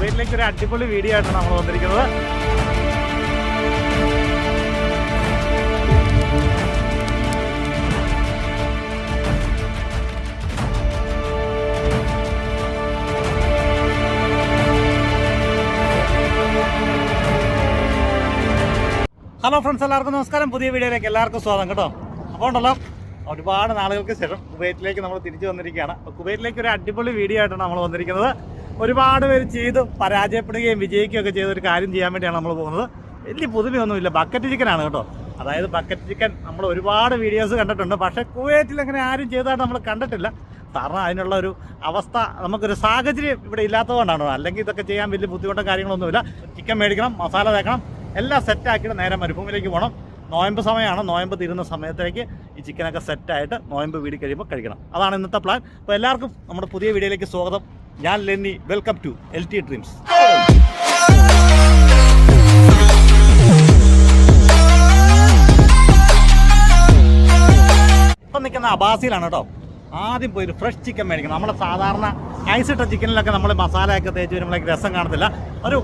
കുവൈറ്റിലേക്ക് ഒരു അടിപൊളി വീഡിയോ ആയിട്ടാണ് നമ്മൾ വന്നിരിക്കുന്നത്. ഹലോ ഫ്രണ്ട്സ് എല്ലാവർക്കും നമസ്കാരം. പുതിയ വീഡിയോയിലേക്ക് എല്ലാവർക്കും സ്വാഗതം കേട്ടോ. അപ്പോൾ ഉണ്ടല്ലോ ഒരുപാട് നാളുകൾക്ക് ശേഷം കുവൈറ്റിലേക്ക് നമ്മൾ തിരിച്ചു വന്നിരിക്കുകയാണ്. അപ്പോൾ ഒരു അടിപൊളി വീഡിയോ ആയിട്ടാണ് നമ്മൾ വന്നിരിക്കുന്നത്. ഒരുപാട് പേര് ചെയ്ത് പരാജയപ്പെടുകയും വിജയിക്കുകയും ഒക്കെ ചെയ്ത ഒരു കാര്യം ചെയ്യാൻ വേണ്ടിയാണ് നമ്മൾ പോകുന്നത്. വലിയ പുതുമയൊന്നുമില്ല. ബക്കറ്റ് ചിക്കനാണ് കേട്ടോ. അതായത് ബക്കറ്റ് ചിക്കൻ നമ്മൾ ഒരുപാട് വീഡിയോസ് കണ്ടിട്ടുണ്ട്. പക്ഷേ കുവൈറ്റിൽ അങ്ങനെ ആരും ചെയ്തതായിട്ട് നമ്മൾ കണ്ടിട്ടില്ല. കാരണം അതിനുള്ള ഒരു അവസ്ഥ നമുക്കൊരു സാഹചര്യം ഇവിടെ ഇല്ലാത്തതുകൊണ്ടാണ്. അല്ലെങ്കിൽ ഇതൊക്കെ ചെയ്യാൻ വലിയ ബുദ്ധിമുട്ടോ കാര്യങ്ങളൊന്നുമില്ല. ചിക്കൻ മേടിക്കണം മസാല തേക്കണം എല്ലാം സെറ്റാക്കിയിട്ട് നേരെ മരുഭൂമിയിലേക്ക് പോകണം. നോയമ്പ് സമയമാണ്. നോയമ്പ് തീരുന്ന സമയത്തേക്ക് ഈ ചിക്കനൊക്കെ സെറ്റായിട്ട് നോയമ്പ് വീടി കഴിയുമ്പോൾ കഴിക്കണം. അതാണ് ഇന്നത്തെ പ്ലാൻ അപ്പോൾ എല്ലാവർക്കും നമ്മുടെ പുതിയ വീഡിയോയിലേക്ക് സ്വാഗതം. ഞാൻ Lenny. Welcome to L T dreams. ഇപ്പം നിൽക്കുന്ന അബാസിയിലാണ് കേട്ടോ. ആദ്യം പോയി ഒരു ഫ്രഷ് ചിക്കൻ മേടിക്കണം. നമ്മുടെ സാധാരണ ഐസിട്ട ചിക്കനിലൊക്കെ നമ്മൾ മസാലയൊക്കെ തേച്ച് വരുമ്പോഴേക്ക് രസം കാണത്തില്ല. ഒരു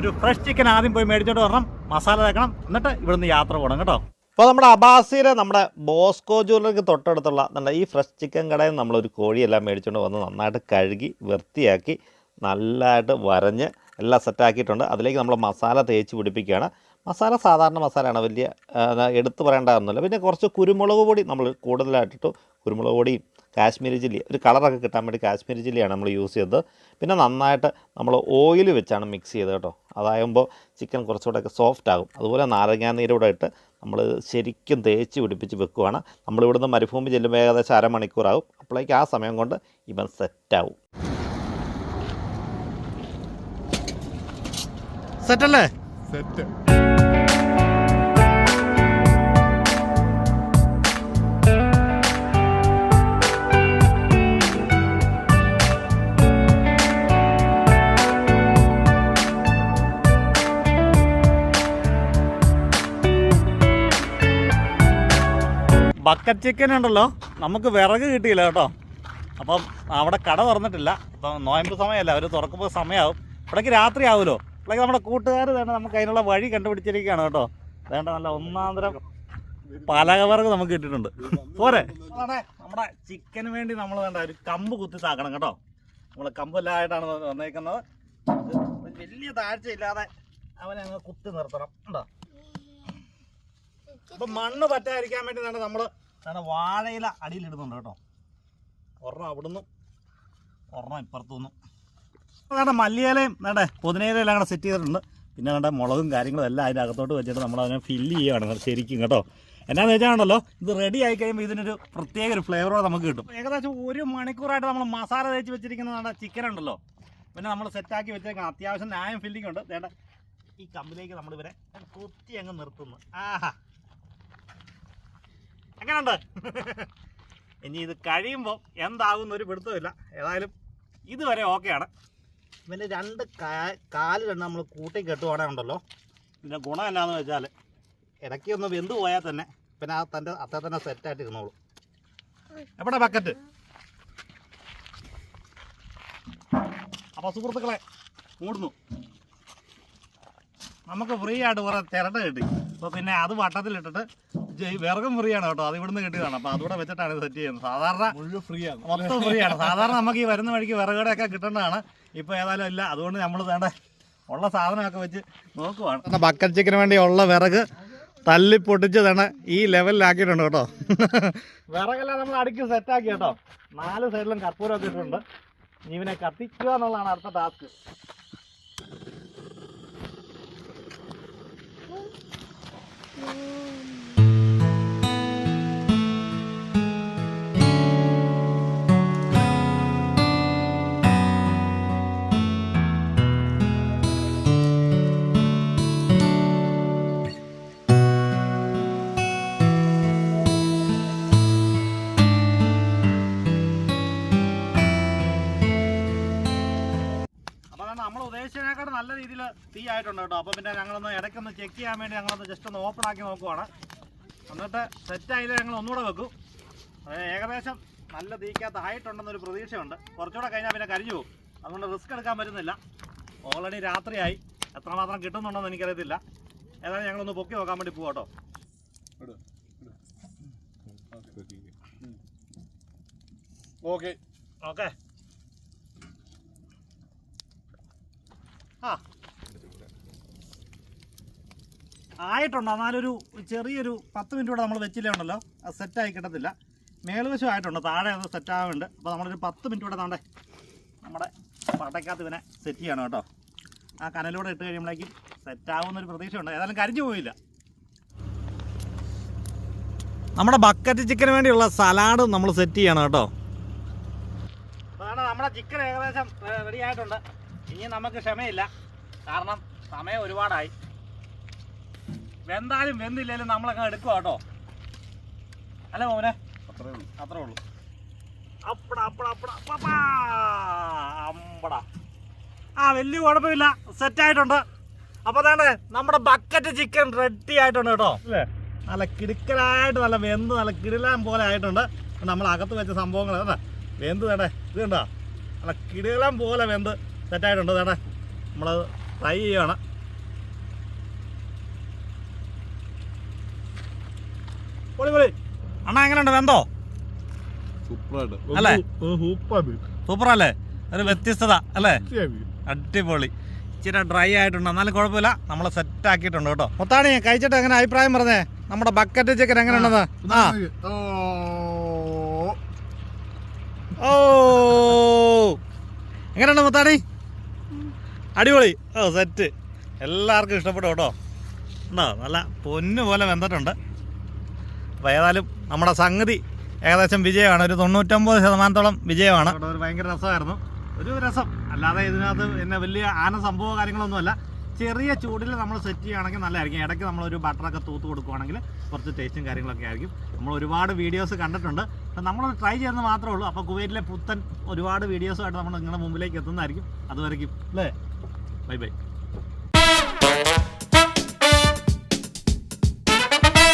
ഒരു ഫ്രഷ് ചിക്കൻ ആദ്യം പോയി മേടിച്ചോണ്ട് വരണം മസാല തേക്കണം എന്നിട്ട് ഇവിടുന്ന് യാത്ര പോകണം കേട്ടോ. അപ്പോൾ നമ്മുടെ അബാസിയിലെ നമ്മുടെ ബോസ്കോ ജ്വല്ലറിക്ക് തൊട്ടടുത്തുള്ള നമ്മുടെ ഈ ഫ്രഷ് ചിക്കൻ കടയിൽ നമ്മളൊരു കോഴിയെല്ലാം മേടിച്ചുകൊണ്ട് വന്ന് നന്നായിട്ട് കഴുകി വൃത്തിയാക്കി നല്ലതായിട്ട് വരഞ്ഞ് എല്ലാം സെറ്റാക്കിയിട്ടുണ്ട് അതിലേക്ക് നമ്മൾ മസാല തേച്ച് പിടിപ്പിക്കുകയാണ്. മസാല സാധാരണ മസാലയാണ്. വലിയ എടുത്തു പറയേണ്ടതൊന്നുമില്ല. പിന്നെ കുറച്ച് കുരുമുളക് പൊടി നമ്മൾ കൂടുതലായിട്ടിട്ടു കുരുമുളക് പൊടിയും കാശ്മീരി ചില്ലി ഒരു കളറൊക്കെ കിട്ടാൻ വേണ്ടി കാശ്മീരി ചില്ലിയാണ് നമ്മൾ യൂസ് ചെയ്തത്. പിന്നെ നന്നായിട്ട് നമ്മൾ ഓയിൽ വെച്ചാണ് മിക്സ് ചെയ്തത് കേട്ടോ. അതാകുമ്പോൾ ചിക്കൻ കുറച്ചുകൂടെയൊക്കെ സോഫ്റ്റ് ആകും. അതുപോലെ നാരങ്ങാനീരൂടെ ഇട്ട് നമ്മൾ ശരിക്കും തേച്ച് പിടിപ്പിച്ച് വെക്കുവാണ്. നമ്മളിവിടുന്ന് മരുഭൂമി ചെല്ലുമ്പോൾ ഏകദേശം അരമണിക്കൂറാകും. അപ്പോഴേക്ക് ആ സമയം കൊണ്ട് ഇവൻ സെറ്റാവും. സെറ്റല്ലേ? സെറ്റ്. ബക്കറ്റ് ചിക്കൻ ഉണ്ടല്ലോ. നമുക്ക് വിറക് കിട്ടിയില്ല കേട്ടോ. അപ്പം അവിടെ കട തുറന്നിട്ടില്ല. അപ്പം നോയമ്പ് സമയമല്ല. അവർ തുറക്കുമ്പോൾ സമയമാവും ഇവിടേക്ക് രാത്രി ആവുമല്ലോ. ഇവിടേക്ക് നമ്മുടെ കൂട്ടുകാർ തന്നെ നമുക്ക് അതിനുള്ള വഴി കണ്ടുപിടിച്ചിരിക്കുകയാണ് കേട്ടോ. വേണ്ട നല്ല ഒന്നാന്തരം പലകവിറക് നമുക്ക് കിട്ടിയിട്ടുണ്ട്. പോരെ. നമ്മുടെ ചിക്കന് വേണ്ടി നമ്മൾ വേണ്ട ഒരു കമ്പ് കുത്തി താക്കണം കേട്ടോ. നമ്മൾ കമ്പെല്ലായിട്ടാണ് വന്നേക്കുന്നത്. വലിയ താഴ്ച താഴ്ചയില്ലാതെ അവനെ അങ്ങ് കുത്തി നിർത്തണം. ഉണ്ടോ? അപ്പൊ മണ്ണ് പറ്റാതിരിക്കാൻ വേണ്ടി തന്നെ നമ്മൾ വാഴയില അടിയിലിടുന്നുണ്ട് കേട്ടോ. ഒരെണ്ണം അവിടുന്ന് ഒരെണ്ണം ഇപ്പുറത്തുനിന്നും. അതാണ് മല്ലിയിലയും വേണ്ടേ പുതിനയിലയും എല്ലാം കൂടെ സെറ്റ് ചെയ്തിട്ടുണ്ട്. പിന്നെ വേണ്ട മുളകും കാര്യങ്ങളും എല്ലാം അതിന്റെ അകത്തോട്ട് വെച്ചിട്ട് നമ്മൾ അതിനെ ഫില്ല് ചെയ്യുകയാണ് ശരിക്കും കേട്ടോ. എന്നാന്ന് വെച്ചാണല്ലോ ഇത് റെഡി ആയി കഴിയുമ്പോൾ ഇതിനൊരു പ്രത്യേക ഒരു ഫ്ലേവറോ നമുക്ക് കിട്ടും. ഏകദേശം ഒരു മണിക്കൂറായിട്ട് നമ്മൾ മസാല തേച്ച് വെച്ചിരിക്കുന്ന ചിക്കൻ ഉണ്ടല്ലോ. പിന്നെ നമ്മൾ സെറ്റാക്കി വെച്ചേക്കണം. അത്യാവശ്യം ന്യായം ഫില്ലിംഗ് ഉണ്ട്. വേണ്ട ഈ കമ്പിലേക്ക് നമ്മളിവരെ കുത്തി അങ്ങ് നിർത്തുന്നു. ആഹാ. എങ്ങനെയുണ്ട് ഇനി ഇത് കഴിയുമ്പോൾ എന്താകുന്ന ഒരു പിടുത്തമില്ല ഏതായാലും ഇതുവരെ ഓക്കെയാണ്. പിന്നെ രണ്ട് കാൽ രണ്ട് നമ്മൾ കൂട്ടി കെട്ടുവാണെങ്കിൽ ഉണ്ടല്ലോ. ഇതിന്റെ ഗുണം എന്നാന്ന് വെച്ചാൽ ഇടയ്ക്ക് ഒന്ന് വെന്ത് പോയാൽ തന്നെ പിന്നെ ആ തന്റെ അത്ര തന്നെ സെറ്റായിട്ട് ഇരുന്നോളൂ. എവിടെ ബക്കറ്റ്? അപ്പോൾ സുഹൃത്തുക്കളെ മൂടുന്നു. നമുക്ക് ഫ്രീ ആയിട്ട് കുറേ തിരട്ട കിട്ടി. അപ്പോൾ പിന്നെ അത് വട്ടത്തിലിട്ടിട്ട് ജയ് വിറകും ഫ്രീ ആണ് കേട്ടോ. അത് ഇവിടുന്ന് കിട്ടിയതാണ്. അപ്പോൾ അതുകൂടെ വെച്ചിട്ടാണ് ഇത് സെറ്റ് ചെയ്യുന്നത്. സാധാരണ മുഴുവൻ ഫ്രീ ആണ് മൊത്തം ഫ്രീ ആണ് സാധാരണ നമുക്ക് ഈ വരുന്ന വഴിക്ക് വിറകുടെയൊക്കെ കിട്ടേണ്ടതാണ്. ഇപ്പോൾ ഏതായാലും ഇല്ല. അതുകൊണ്ട് നമ്മൾ വേണ്ട ഉള്ള സാധനമൊക്കെ വെച്ച് നോക്കുവാണ്. ബക്കറ്റ് ചിക്കന് വേണ്ടി ഉള്ള വിറക് തല്ലി പൊട്ടിച്ച് തന്നെ ഈ ലെവലിലാക്കിയിട്ടുണ്ട് കേട്ടോ. വിറകെല്ലാം നമ്മൾ അടുക്കി സെറ്റാക്കി കേട്ടോ. നാല് സൈഡിലും കർപ്പൂരമൊക്കെ ഇട്ടിട്ടുണ്ട്. ഇവനെ കത്തിക്കുക എന്നുള്ളതാണ് അടുത്ത ടാസ്ക് അപ്പോൾ തീ ആയിട്ടുണ്ട് കേട്ടോ. അപ്പോൾ പിന്നെ ഞങ്ങളൊന്ന് ഇടയ്ക്കൊന്ന് ചെക്ക് ചെയ്യാൻ വേണ്ടി ഞങ്ങളൊന്ന് ജസ്റ്റ് ഒന്ന് ഓപ്പൺ ആക്കി നോക്കുവാണ്. എന്നിട്ട് സെറ്റായത് ഞങ്ങൾ ഒന്നുകൂടെ വെക്കും. അതായത് ഏകദേശം നല്ല തീക്കകത്ത് ആയിട്ടുണ്ടെന്നൊരു പ്രതീക്ഷയുണ്ട്. കുറച്ചുകൂടെ കഴിഞ്ഞാൽ പിന്നെ കരിഞ്ഞു പോകും. അതുകൊണ്ട് റിസ്ക് എടുക്കാൻ പറ്റുന്നില്ല. ഓൾറെഡി രാത്രിയായി. എത്രമാത്രം കിട്ടുന്നുണ്ടെന്ന് എനിക്കറിയത്തില്ല. ഏതായാലും ഞങ്ങളൊന്ന് പൊക്കി നോക്കാൻ വേണ്ടി പോവാട്ടോ. ഓക്കെ. ഓക്കെ. ആ ആയിട്ടുണ്ടോ? എന്നാലൊരു ചെറിയൊരു പത്ത് മിനിറ്റ് കൂടെ നമ്മൾ വെച്ചില്ലേ ഉണ്ടല്ലോ. അത് സെറ്റായി കിട്ടത്തില്ല. മേൽവശം ആയിട്ടുണ്ട്? താഴെ അത് സെറ്റാവുന്നുണ്ട് അപ്പോൾ നമ്മളൊരു പത്ത് മിനിറ്റ് കൂടെ നമ്മുടെ നമ്മുടെ പട്ടയ്ക്കകത്ത് ഇവനെ സെറ്റ് ചെയ്യണം കേട്ടോ. ആ കനലൂടെ ഇട്ട് കഴിയുമ്പോഴേക്കും സെറ്റ് ആവുമെന്നൊരു പ്രതീക്ഷയുണ്ട്. ഏതായാലും കരിഞ്ഞു പോയില്ല. നമ്മുടെ ബക്കറ്റ് ചിക്കന് വേണ്ടിയുള്ള സലാഡ് നമ്മൾ സെറ്റ് ചെയ്യണം കേട്ടോ. അതാണ് നമ്മുടെ ചിക്കൻ ഏകദേശം റെഡി ആയിട്ടുണ്ട്. ഇനി നമുക്ക് ക്ഷമയില്ല. കാരണം സമയം ഒരുപാടായി. വെന്താലും വെന്തില്ലേലും നമ്മളൊക്കെ എടുക്കുക കേട്ടോ അല്ല മോനെ. അത്രേ ഉള്ളൂ. അത്രേ ഉള്ളൂ. അപ്പട അപ്പട അപ്പട പാപ്പാ അമ്പട. ആ വലിയ കുഴപ്പമില്ല. സെറ്റ് ആയിട്ടുണ്ട്. അപ്പോൾ അതാണ് നമ്മുടെ ബക്കറ്റ് ചിക്കൻ റെഡി ആയിട്ടുണ്ട് കേട്ടോ. അല്ലേ? നല്ല കിടുക്കലായിട്ട് നല്ല വെന്ത് നല്ല കിടിലാൻ പോലെ ആയിട്ടുണ്ട്. നമ്മൾ അകത്ത് വെച്ച സംഭവങ്ങൾ കേട്ടോ. വെന്ത് തേടേ ഇത് കണ്ടോ? നല്ല കിടിലം പോലെ വെന്ത് സെറ്റായിട്ടുണ്ട് തേടേ നമ്മൾ ഫ്രൈ ചെയ്യുകയാണ് അണ്ണാ എങ്ങനെയുണ്ട്? വെന്തോ? സൂപ്പറായിട്ട്. അല്ലേ? അല്ലേ ഒരു വ്യത്യസ്തത അല്ലേ? അടിപൊളി. ഇച്ചിരി ഡ്രൈ ആയിട്ടുണ്ട്. എന്നാലും കുഴപ്പമില്ല. നമ്മൾ സെറ്റ് ആക്കിയിട്ടുണ്ട് കേട്ടോ. മൊത്താണി കഴിച്ചിട്ട് എങ്ങനെ അഭിപ്രായം പറഞ്ഞേ? നമ്മുടെ ബക്കറ്റ് ചിക്കൻ എങ്ങനെയുണ്ടെന്ന്? ആ. ഓ. എങ്ങനെയുണ്ട് മൊത്താണി? അടിപൊളി. ഓ സെറ്റ് എല്ലാവർക്കും ഇഷ്ടപ്പെട്ടു കേട്ടോ. ഉണ്ടോ? നല്ല പൊന്നു പോലെ വെന്തിട്ടുണ്ട്. അപ്പോൾ ഏതായാലും നമ്മുടെ സംഗതി ഏകദേശം വിജയമാണ്. ഒരു തൊണ്ണൂറ്റൊമ്പത് ശതമാനത്തോളം വിജയമാണ്. ഒരു ഭയങ്കര രസമായിരുന്നു. ഒരു രസം. അല്ലാതെ ഇതിനകത്ത് എന്നെ വലിയ ആന സംഭവ കാര്യങ്ങളൊന്നുമല്ല. ചെറിയ ചൂടിൽ നമ്മൾ സെറ്റ് ചെയ്യുകയാണെങ്കിൽ നല്ലതായിരിക്കും. ഇടയ്ക്ക് നമ്മളൊരു ബട്ടറൊക്കെ തൂത്ത് കൊടുക്കുകയാണെങ്കിൽ കുറച്ച് ടേസ്റ്റും കാര്യങ്ങളൊക്കെ ആയിരിക്കും. നമ്മൾ ഒരുപാട് വീഡിയോസ് കണ്ടിട്ടുണ്ട്. നമ്മൾ ട്രൈ ചെയ്യുന്നത് മാത്രമേ ഉള്ളൂ. അപ്പോൾ കുവൈറ്റിലെ പുത്തൻ ഒരുപാട് വീഡിയോസുമായിട്ട് നമ്മൾ നിങ്ങളുടെ മുമ്പിലേക്ക് എത്തുന്നതായിരിക്കും. അതുവരെയ്ക്കും അല്ലേ? Bye bye